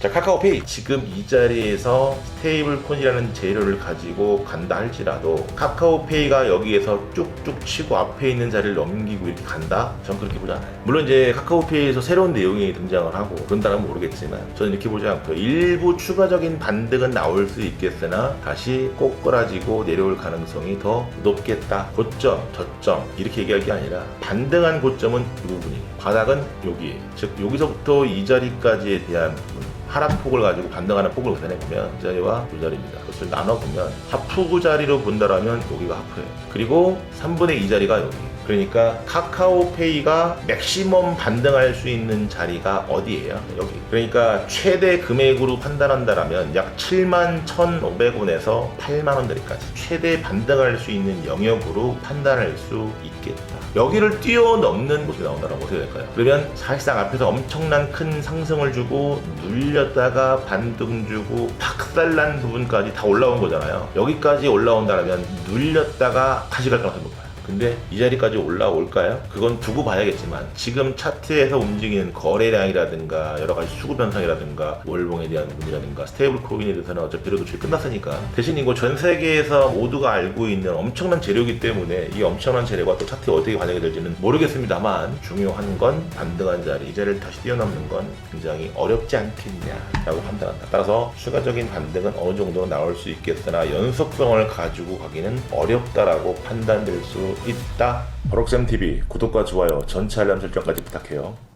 자 카카오페이 지금 이 자리에서 스테이블 콘이라는 재료를 가지고 간다 할지라도 카카오페이가 여기에서 쭉쭉 치고 앞에 있는 자리를 넘기고 이렇게 간다? 전 그렇게 보지 않아요. 물론 이제 카카오페이에서 새로운 내용이 등장을 하고 그런다면 모르겠지만 저는 이렇게 보지 않고요. 일부 추가적인 반등은 나올 수 있겠으나 다시 꼬꾸라지고 내려올 가능성이 더 높겠다. 고점, 저점 이렇게 얘기할 게 아니라 반등한 고점은 이 부분이에요. 바닥은 여기. 즉 여기서부터 이 자리까지에 대한. 하락폭을 가지고 반등하는 폭을 계산해보면 이 자리와 이 자리입니다. 그것을 나눠보면 하프구 자리로 본다라면 여기가 하프예요. 그리고 3분의 2 자리가 여기. 그러니까 카카오페이가 맥시멈 반등할 수 있는 자리가 어디예요? 여기. 그러니까 최대 금액으로 판단한다라면 약 7만 1,500원에서 8만 원짜리까지 최대 반등할 수 있는 영역으로 판단할 수 있겠다. 여기를 뛰어넘는 모습이 나온다라고 될까요? 그러면 사실상 앞에서 엄청난 큰 상승을 주고 눌 렸다가 반등 주고 박살난 부분까지 다 올라온 거잖아요. 여기까지 올라온다면 눌렸다가 다시 갈 가능성이 높아요. 근데 이 자리까지 올라올까요? 그건 두고 봐야겠지만 지금 차트에서 움직이는 거래량이라든가 여러 가지 수급 현상이라든가 월봉에 대한 부분이라든가 스테이블 코인에 대해서는 어차피 줄 끝났으니까 대신 이거 전 세계에서 모두가 알고 있는 엄청난 재료이기 때문에 이 엄청난 재료가 또 차트에 어떻게 반영이 될지는 모르겠습니다만 중요한 건 반등한 자리 이 자리를 다시 뛰어넘는 건 굉장히 어렵지 않겠냐라고 판단한다. 따라서 추가적인 반등은 어느 정도 나올 수 있겠으나 연속성을 가지고 가기는 어렵다라고 판단될 수 있다. 버럭쌤 TV 구독과 좋아요, 전체 알람 설정까지 부탁해요.